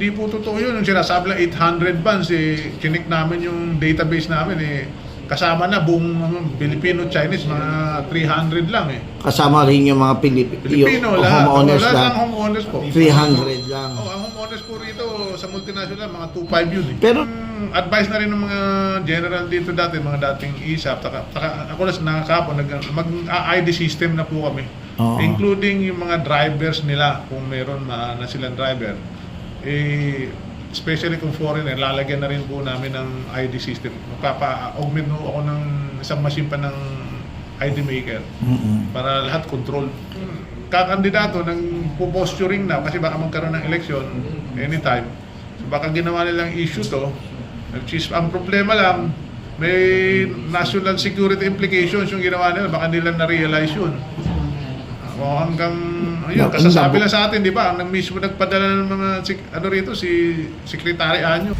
hindi po totoo yun. Yung sinasabi lang 800 bands, eh, chinik namin yung database namin, eh, kasama na buong ano, Filipino, Chinese, mga 300 lang eh. Kasama rin yung mga Pilip Filipino, yung lahat. homeowners lahat lang. ng homeowners po. 300 lang. Oh, ang homeowners po rito sa multinational, mga 2.5 yun eh. Pero- Ang advice na rin ng mga general dito dati, mga dating ISAP, taka, taka, ako na nakakapon, nag, mag-ID system na po kami. Oo. Including yung mga drivers nila, kung meron na, na silang driver. Eh, especially kung foreigner, lalagyan na rin po namin ng ID system. Magpapa-augment mo ako ng isang machine pa ng ID maker Mm-mm. para lahat control. Kakandidato ng posturing na kasi baka magkaroon ng election anytime. So baka ginawa nilang issue to. Which is, ang problema lang, may national security implications yung ginawa nila. Baka nila na-realize yun. O hanggang, ayun, Bakit kasasabi lang sa atin, di ba? Ang mismo nagpadala ng mga, ano rito, si Secretary Anyo.